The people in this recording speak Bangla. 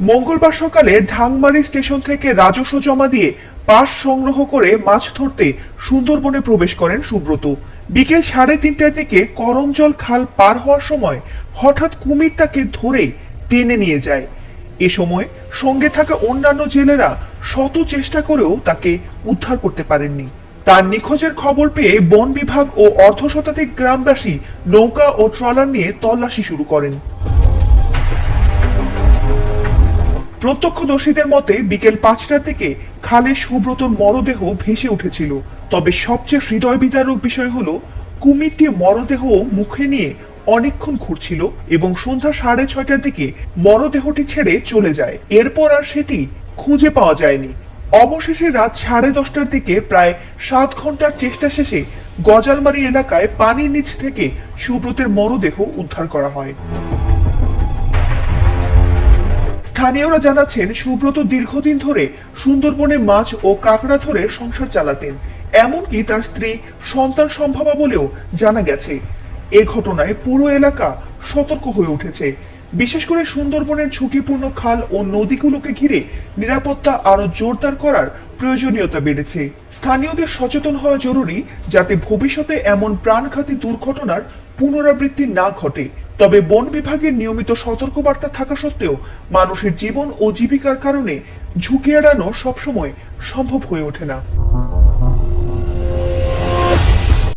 মঙ্গলবার সকালে ঢাংমারি স্টেশন থেকে রাজস্ব জমা দিয়ে পাস সংগ্রহ করে মাছ ধরতে সুন্দরবনে প্রবেশ করেন সুব্রত। বিকেল সাড়ে তিনটার দিকে করমজল খাল পার হওয়ার সময় হঠাৎ কুমির তাকে ধরে টেনে নিয়ে যায়। এ সময় সঙ্গে থাকা অন্যান্য জেলেরা শত চেষ্টা করেও তাকে উদ্ধার করতে পারেননি। তার নিখোঁজের খবর পেয়ে বন বিভাগ ও অর্ধশতাধিক গ্রামবাসী নৌকা ও ট্রলার নিয়ে তল্লাশি শুরু করেন। প্রত্যক্ষদর্শীদের মতে বিকেল পাঁচটার দিকে খালে সুব্রতর মরদেহ ভেসে উঠেছিল। তবে সবচেয়ে হৃদয় বিদারক বিষয় হলো, কুমিরটি মরদেহ মুখে নিয়ে অনেকক্ষণ ঘুরছিল এবং সন্ধ্যা সাড়ে ছয়টার দিকে মরদেহটি ছেড়ে চলে যায়। এরপর আর সেটি খুঁজে পাওয়া যায়নি। অবশেষে রাত সাড়ে দশটার দিকে প্রায় সাত ঘণ্টার চেষ্টা শেষে গজালমারি এলাকায় পানির নিচ থেকে সুব্রতের মরদেহ উদ্ধার করা হয়। স্থানীয়রা জানাচ্ছেন, সুব্রত দীর্ঘদিন ধরে সুন্দরবনে মাছ ও কাঁকড়া ধরে সংসার চালাতেন। এমনকি তার স্ত্রী সন্তান সম্ভাবা বলেও জানা গেছে। এ ঘটনায় পুরো এলাকা সতর্ক হয়ে উঠেছে। বিশেষ করে সুন্দরবনের ঝুঁকিপূর্ণ খাল ও নদীগুলোকে ঘিরে নিরাপত্তা আরও জোরদার করার প্রয়োজনীয়তা বেড়েছে। স্থানীয়দের সচেতন হওয়া জরুরি যাতে ভবিষ্যতে এমন প্রাণঘাতী দুর্ঘটনার পুনরাবৃত্তি না ঘটে। তবে বন বিভাগের নিয়মিত সতর্কবার্তা থাকা সত্ত্বেও মানুষের জীবন ও জীবিকার কারণে ঝুঁকি এড়ানো সবসময় সম্ভব হয়ে ওঠে না।